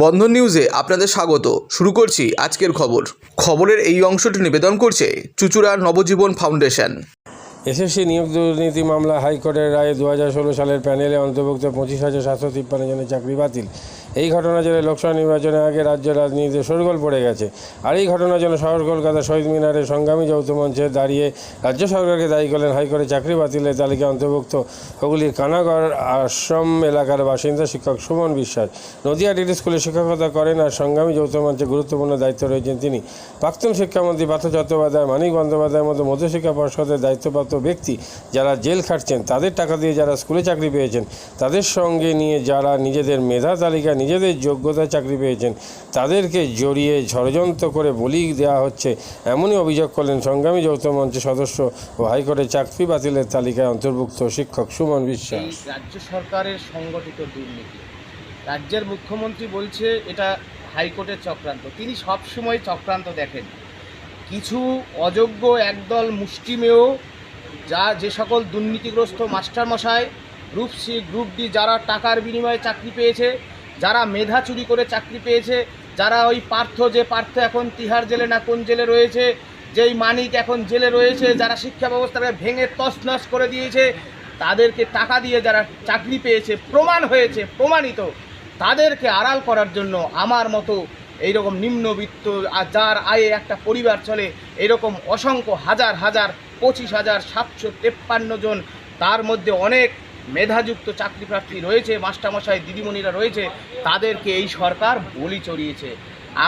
বন্ধন নিউজে আপনাদের স্বাগত। শুরু করছি আজকের খবর। খবরের এই অংশটি নিবেদন করছে চুচুড়ার নবজীবন ফাউন্ডেশন। এসএসসি নিয়োগ দুর্নীতি মামলা হাইকোর্টের রায়ে দু হাজার ষোলো সালের প্যানেলে অন্তর্ভুক্ত পঁচিশ হাজার সাতশো তিপ্পান্ন জনের চাকরি বাতিল। এই ঘটনার জন্য লোকসভা নির্বাচনের আগে রাজ্য রাজনীতিতে শোরগোল পড়ে গেছে। আর এই ঘটনার জন্য শহর কলকাতা শহীদ মিনারে সংগ্রামী যৌথ মঞ্চে দাঁড়িয়ে রাজ্য সরকারকে দায়ী করলেন হাইকোর্টে চাকরি বাতিলের তালিকা অন্তর্ভুক্ত হুগলির কানাগড় আশ্রম এলাকার বাসিন্দা শিক্ষক সুমন বিশ্বাস। নদিয়া ডিগ্রি স্কুলে শিক্ষকতা করেন আর সংগ্রামী যৌথ মঞ্চে গুরুত্বপূর্ণ দায়িত্ব রয়েছেন তিনি। প্রাক্তন শিক্ষামন্ত্রী পার্থ চট্টোপাধ্যায়, মানিক বন্দ্যোপাধ্যায়ের মতো মধ্যশিক্ষা পর্ষদের দায়িত্বপ্রাপ্ত ব্যক্তি যারা জেল খাটছেন, তাদের টাকা দিয়ে যারা স্কুলে চাকরি পেয়েছেন, তাদের সঙ্গে নিয়ে যারা নিজেদের মেধা তালিকা নিজেদের যোগ্যতা চাকরি পেয়েছেন। তাদেরকে জড়িয়ে ষড়যন্ত্র করে বলি দেওয়া হচ্ছে। এমনই অভিযোগ করলেন সংগ্রামী যৌথ মঞ্চের সদস্য ও হাইকোর্টের চাকরি বাতিলের তালিকায় অন্তর্ভুক্ত শিক্ষক সুমন বিশ্বাস। রাজ্য সরকারের সংগঠিত দুর্নীতি। রাজ্যের মুখ্যমন্ত্রী বলছে, এটা হাইকোর্টের চক্রান্ত। তিনি সব সময় চক্রান্ত দেখেন। কিছু অযোগ্য একদল মুষ্টিমেয়, যা যে সকল দুর্নীতিগ্রস্ত মাস্টারমশাই, গ্রুপ সি, গ্রুপ ডি, যারা টাকার বিনিময়ে চাকরি পেয়েছে যারা মেধা চুরি করে চাকরি পেয়েছে, যারা ওই পার্থ যে পার্থ এখন তিহার জেলে না কোন জেলে রয়েছে, যেই মানিক এখন জেলে রয়েছে, যারা শিক্ষা ব্যবস্থাকে ভেঙে তছনছ করে দিয়েছে, তাদেরকে টাকা দিয়ে যারা চাকরি পেয়েছে, প্রমাণ হয়েছে, প্রমাণিত, তাদেরকে আড়াল করার জন্য আমার মতো এইরকম নিম্নবিত্ত আর যার আয়ে একটা পরিবার চলে, এরকম অসংখ্য হাজার হাজার, পঁচিশ হাজার, সাতশো তেপ্পান্ন জন, তার মধ্যে অনেক মেধাযুক্ত চাকরি প্রার্থী রয়েছে, মাস্টারমশাই, দিদিমণিরা রয়েছে, তাদেরকে এই সরকার বলি চড়িয়েছে।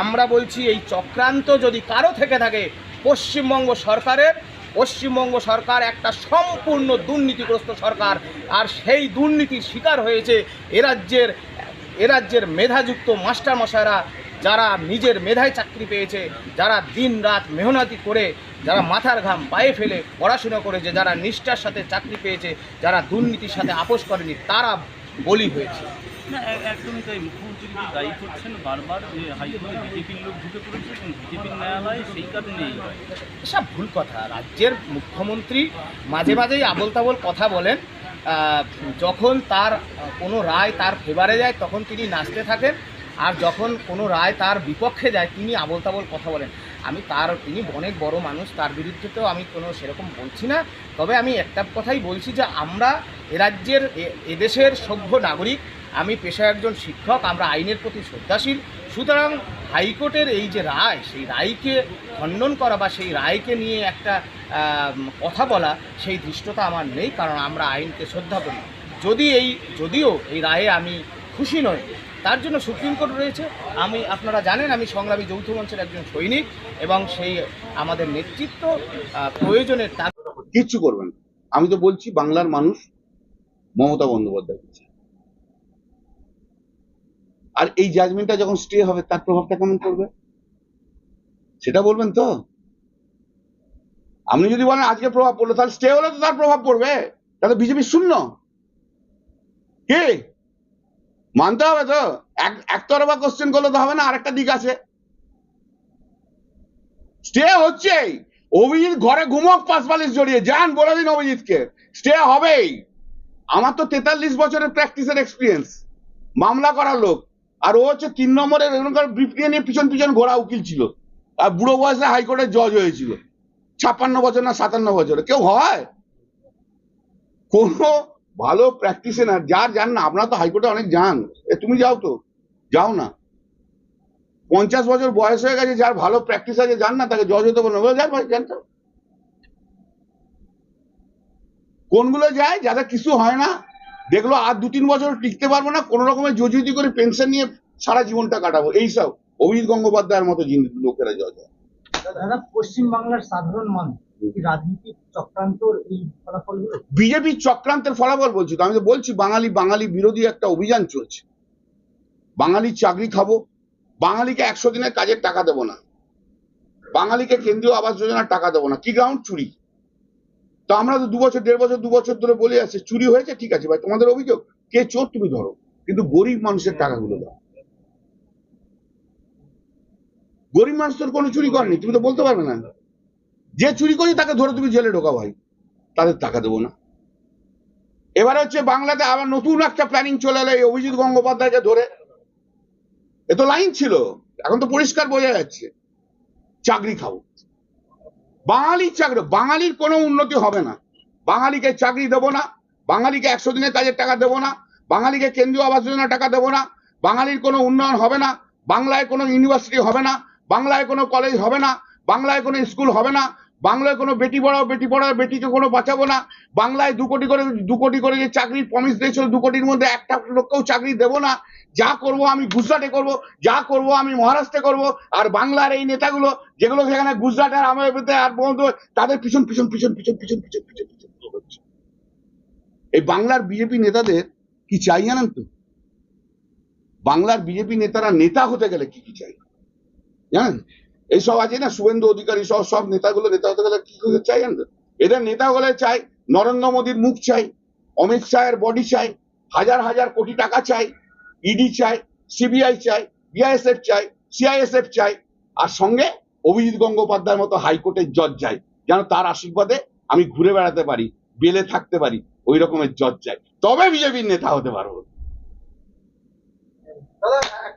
আমরা বলছি এই চক্রান্ত যদি কারও থেকে থাকে, পশ্চিমবঙ্গ সরকারের, পশ্চিমবঙ্গ সরকার একটা সম্পূর্ণ দুর্নীতিগ্রস্ত সরকার, আর সেই দুর্নীতির শিকার হয়েছে এ রাজ্যের এ রাজ্যের মেধাযুক্ত মাস্টারমশাইরা, যারা নিজের মেধায় চাকরি পেয়েছে, যারা দিন রাত মেহনতি করে যারা মাথার ঘাম পায়ে ফেলে পড়াশোনা করেছে যারা নিষ্ঠার সাথে চাকরি পেয়েছে যারা দুর্নীতির সাথে আপোষ করেনি তারা বলি হয়েছে। না একদমই তাই। মুখ্যমন্ত্রী কিন্তু দায়ী করছেন বারবার যে হাইকোর্টে বিজেপির লোক ঢুকে পড়েছে এবং বিজেপির ন্যায়ালয় সেই এসব ভুল কথা। রাজ্যের মুখ্যমন্ত্রী মাঝে মাঝেই আবল তাবল কথা বলেন যখন তার কোনো রায় তার ফেভারে যায় তখন তিনি নাচতে থাকেন আর যখন কোনো রায় তার বিপক্ষে যায় তিনি আবল তাবল কথা বলেন। আমি তার, তিনি অনেক বড় মানুষ, তার বিরুদ্ধে তো আমি কোনো সেরকম বলছি না। তবে আমি একটা কথাই বলছি যে আমরা এ রাজ্যের এদেশের সভ্য নাগরিক, আমি পেশায় একজন শিক্ষক, আমরা আইনের প্রতি শ্রদ্ধাশীল। সুতরাং হাইকোর্টের এই যে রায়, সেই রায়কে খণ্ডন করা বা সেই রায়কে নিয়ে একটা কথা বলা, সেই ধৃষ্টতা আমার নেই, কারণ আমরা আইনকে শ্রদ্ধা করি। যদি এই, যদিও এই রায়ে আমি খুশি নই তার জন্য সুপ্রিম কোর্ট রয়েছে। আমি, আপনারা জানেন, আমি সংগ্রামী যৌথ মঞ্চের একজন সৈনিক এবং সেই আমাদের নেতৃত্ব প্রয়োজনের তার কিচ্ছু করবেন আমি তো বলছি, বাংলার মানুষ মমতা বন্দ্যোপাধ্যায় আর এই জাজমেন্টটা যখন স্টে হবে, তার প্রভাবটা কেমন পড়বে? সেটা বলবেন তো? আপনি যদি বলেন, আজকে প্রভাব পড়ল, তাহলে স্টে হলে তো তার প্রভাব পড়বে। তাহলে বিজেপি শূন্য। কি? মানতে হবে তো? একতরফা কোশ্চেন করলে তো হবে না, আরেকটা দিক আছে। স্টে হচ্ছে অভিজিৎ ঘরে ঘুমক পাঁচ পালিশ জড়িয়ে। যান, বলে দিন অভিজিৎকে। স্টে হবেই। আমার তো তেতাল্লিশ বছরের প্র্যাকটিসের এক্সপিরিয়েন্স মামলা করার লোক। আর ও হচ্ছে তিন নম্বরের এরকম ব্রিফ নিয়ে নিয়ে পিছন পিছন ঘোড়া উকিল ছিল। আর বুড়ো বয়সে হাইকোর্টের জজ হয়েছিল। ছাপ্পান্ন বছর না সাতান্ন বছরে কেউ হয়? কোনো ভালো প্র্যাকটিসে না যার যান না, আপনারা তো হাইকোর্টে অনেক যান। এ, তুমি যাও তো, যাও না। পঞ্চাশ বছর বয়স হয়ে গেছে, যার ভালো প্র্যাকটিস আছে যান না, তাকে জজ হতে বলো বলে যান, ভাই, যান তো। কোনগুলো যায় যাদের কিছু হয় না, দেখল আর দু তিন বছর টিকতে পারব না, কোন রকমের জজুতি করে পেনশন নিয়ে সারা জীবনটা কাটাবো। এইসব অভিজিৎ গঙ্গোপাধ্যায়ের মতো জিন- লোকেরা জজ হয়। দাদা পশ্চিম বাংলার সাধারণ মানুষ। বিজেপির চক্রান্তের ফলাফল বলছি তো। আমি তো বলছি, বাঙালি বাঙালি বিরোধী একটা অভিযান চলছে। বাঙালি চাকরি খাব, বাঙালিকে একশো দিনের কাজের টাকা দেবো না। বাঙালিকে কেন্দ্রীয় আবাস যোজনার টাকা দেবো না। কি গ্রাউন্ড চুরি? তো আমরা তো দু বছর, দেড় বছর, দু বছর ধরে বলে আসছি, চুরি হয়েছে, ঠিক আছে, ভাই, তোমাদের অভিযোগ। কে চোর তুমি ধরো, কিন্তু গরিব মানুষের টাকাগুলো দাও। গরিব মানুষ তোর কোনো চুরি করেনি, তুমি তো বলতে পারবে না। যে চুরি করি তাকে ধরে তুমি জেলে ঢোকা ভাই। তাদের টাকা দেবো না। এবারে হচ্ছে বাংলাতে আবার নতুন একটা প্ল্যানিং চলে এলো এই অভিজিৎ গঙ্গোপাধ্যায়কে ধরে। এ তো লাইন ছিল। এখন তো পরিষ্কার বোঝা যাচ্ছে। চাকরি খাব। বাঙালির চাকরি, বাঙালির কোনো উন্নতি হবে না। বাঙালিকে চাকরি দেবো না। বাঙালিকে একশো দিনের কাজের টাকা দেবো না। বাঙালিকে কেন্দ্রীয় আবাস যোজনা টাকা দেবো না। বাঙালির কোনো উন্নয়ন হবে না। বাংলায় কোনো ইউনিভার্সিটি হবে না। বাংলায় কোনো কলেজ হবে না। বাংলায় কোনো স্কুল হবে না। বাংলায় কোনো বেটি পড়াও বেটি পড়াও, বেটিকে কোনো বাঁচাবো না। বাংলায় দু কোটি করে, দু কোটি করে যে চাকরির প্রমিস দিয়েছিল, দু কোটির মধ্যে একটা লোককেও চাকরি দেবো না। যা করব আমি গুজরাটে করব, যা করব আমি মহারাষ্ট্রে করব, আর বাংলার এই নেতাগুলো, যেগুলো সেখানে গুজরাটে আর আমার আর বন্ধু, তাদের পিছন পিছন পিছন পিছন পিছন পিছন পিছন পিছন এই বাংলার বিজেপি নেতাদের কি চাই জানেন তো? বাংলার বিজেপি নেতারা নেতা হতে গেলে কি কি চাই? জানেন? এইসব আছে না, শুভেন্দু অধিকারী সব সব নেতাগুলো, নেতা হতে গেলে কি করে চাই এদের নেতা হলে চাই, নরেন্দ্র মোদীর মুখ চাই, অমিত শাহের বডি চাই, হাজার হাজার কোটি টাকা চাই ইডি চাই সিবিআই চাই বিআইএসএফ চাই সিআইএসএফ চাই, আর সঙ্গে অভিজিৎ গঙ্গোপাধ্যায়ের মতো হাইকোর্টের জজ চাই, যেন তার আশীর্বাদে আমি ঘুরে বেড়াতে পারি, বেলে থাকতে পারি, ওই রকমের জজ চাই। তবে বিজেপির নেতা হতে পারব।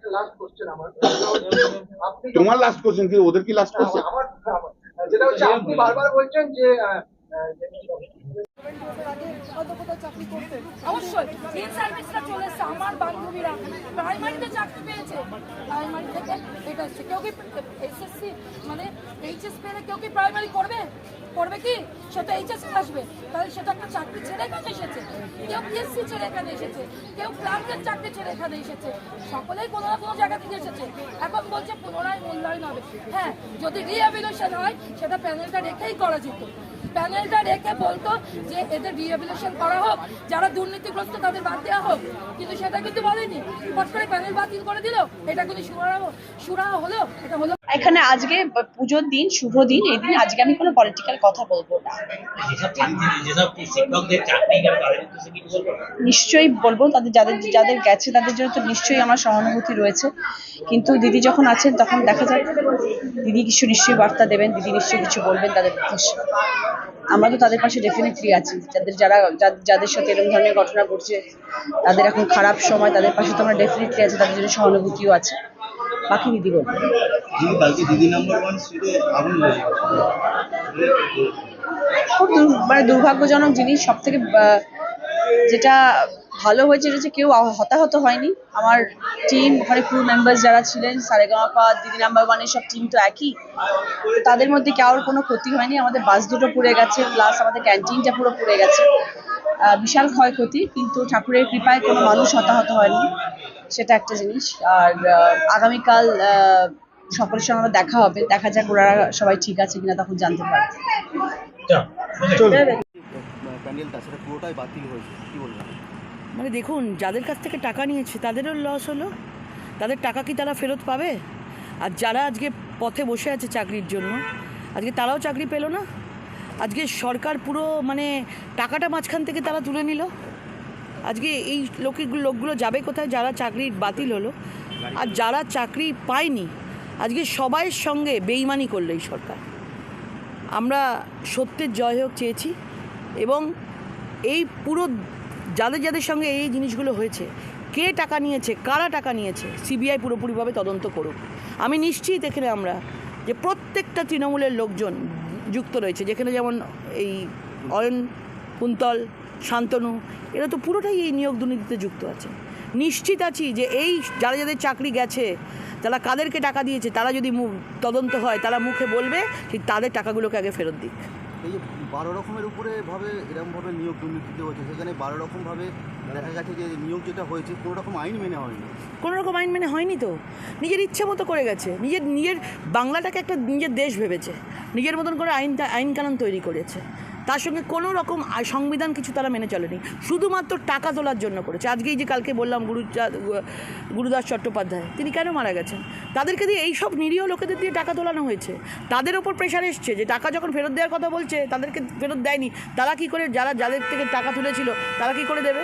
একটা লাস্ট কোশ্চেন আমার সেটা হচ্ছে আপনি যখন- তোমার লাস্ট কোশ্চেন কি? ওদের কি লাস্ট কোশ্চেন আমার আমার- যেটা হচ্ছে আপনি বারবার বলছেন যে করতে অবশ্যই ইন সার্ভিসটা আমার বান্ধবীরা। প্রাইমারিতে চাকরি পেয়েছে। কেউ কি এসএসসি মানে এইচএস পেলে কেউ কি প্রাইমারি করবে? করবে কি? সে তো আসবে। তাহলে সেটা একটা চাকরি ছেড়ে এখানে এসেছে। কেউ পিএসসি ছেড়ে এখানে এসেছে। কেউ ক্লার্কের চাকরি ছেড়ে এখানে এসেছে। সকলেই কোনো না কোনো জায়গা থেকে এসেছে। এখন বলছে পুনরায় মূল্যায়ন হবে। হ্যাঁ যদি রিহ্যাবিলেশন হয়, সেটা প্যানেলটা রেখেই করা যেত। প্যানেলটা রেখে বলতো যে এদের রিহ্যাবিলেশন করা হোক, যারা দুর্নীতিগ্রস্ত তাদের বাদ দেওয়া হোক। কিন্তু সেটা কিন্তু বলেনি। হঠাৎ করে প্যানেল বাতিল করে দিল। এটা কিন্তু সুরা সুরা হলো। এটা হলো এখানে আজকে পুজোর দিন, শুভ দিন। এই দিন আজকে আমি কোনো পলিটিক্যাল কথা বলব না। নিশ্চয়ই বলব। তাদের যাদের যাদের গেছে তাদের জন্য তো নিশ্চয়ই আমার সহানুভূতি রয়েছে। কিন্তু দিদি যখন আছেন, তখন দেখা যাক। দিদি কিছু নিশ্চয়ই বার্তা দেবেন। দিদি নিশ্চয়ই কিছু বলবেন তাদের উদ্দেশ্যে। আমরা তো তাদের পাশে ডেফিনেটলি আছি। যাদের যারা যাদের সাথে এরকম ধরনের ঘটনা ঘটছে তাদের এখন খারাপ সময় তাদের পাশে তো আমরা ডেফিনেটলি আছি তাদের জন্য সহানুভূতিও আছে। বাকি দিদি লেগে খুব মানে দুর্ভাগ্যজনক জিনিস সব থেকে যেটা ভালো হয়েছে হচ্ছে কেউ হতাহত হয়নি। আমার টিম ওখানে ক্রু মেম্বার্স যারা ছিলেন সারেগামাপা দিদি নাম্বার ওয়ানের সব টিম তো একই। তো তাদের মধ্যে কারোর কোনো ক্ষতি হয়নি? আমাদের বাস দুটো পুড়ে গেছে প্লাস আমাদের ক্যান্টিনটা পুরো পুড়ে গেছে। আহ, বিশাল ক্ষয়ক্ষতি কিন্তু ঠাকুরের কৃপায় কোনো মানুষ হতাহত হয়নি সেটা একটা জিনিস। আর আগামীকাল আহ, সকলের সঙ্গে আমার দেখা হবে। দেখা যাক ওরা সবাই ঠিক আছে কিনা তখন জানতে পারব। প্যান্ডেলটা সেটা পুরোটাই বাতিল হয়েছে কি বলবেন মানে দেখুন, যাদের কাছ থেকে টাকা নিয়েছে, তাদেরও লস হলো। তাদের টাকা কি তারা ফেরত পাবে? আর যারা আজকে পথে বসে আছে চাকরির জন্য, আজকে তারাও চাকরি পেল না? আজকে সরকার পুরো মানে টাকাটা মাঝখান থেকে তারা তুলে নিল। আজকে এই লোকগুলো লোকগুলো যাবে কোথায়? যারা চাকরি বাতিল হলো। আর যারা চাকরি পায়নি, আজকে সবাইয়ের সঙ্গে বেইমানি করল এই সরকার। আমরা সত্যের জয় হোক চেয়েছি এবং এই পুরো যাদের যাদের সঙ্গে এই জিনিসগুলো হয়েছে, কে টাকা নিয়েছে, কারা টাকা নিয়েছে, সিবিআই পুরোপুরিভাবে তদন্ত করুক। আমি নিশ্চিত এখানে আমরা যে প্রত্যেকটা তৃণমূলের লোকজন যুক্ত রয়েছে, যেখানে যেমন এই অয়ন, কুন্তল, শান্তনু, এরা তো পুরোটাই এই নিয়োগ দুর্নীতিতে যুক্ত আছে। নিশ্চিত আছি যে এই যারা যাদের চাকরি গেছে, তারা কাদেরকে টাকা দিয়েছে, তারা যদি তদন্ত হয়, তারা মুখে বলবে যে তাদের টাকাগুলোকে আগে ফেরত দিক। এই যে বারো রকমের উপরে ভাবে এরকমভাবে নিয়োগ দুর্নীতিতে হয়েছে সেখানে বারো রকমভাবে দেখা গেছে যে নিয়োগ যেটা হয়েছে, কোনো রকম আইন মেনে হয়নি। কোনো রকম আইন মেনে হয়নি তো? নিজের ইচ্ছে মতো করে গেছে। নিজের নিজের বাংলাটাকে একটা নিজের দেশ ভেবেছে। নিজের মতন করে আইন আইন কানুন তৈরি করেছে। তার সঙ্গে কোনো রকম সংবিধান কিছু তারা মেনে চলেনি। শুধুমাত্র টাকা তোলার জন্য করেছে। আজকেই যে কালকে বললাম গুরু গুরুদাস চট্টোপাধ্যায়, তিনি কেন মারা গেছেন? তাদেরকে দিয়ে এই সব নিরীহ লোকেদের দিয়ে টাকা তোলানো হয়েছে। তাদের ওপর প্রেশার এসছে যে টাকা যখন ফেরত দেওয়ার কথা বলছে, তাদেরকে ফেরত দেয়নি। তারা কি করে, যারা যাদের থেকে টাকা তুলেছিল, তারা কি করে দেবে?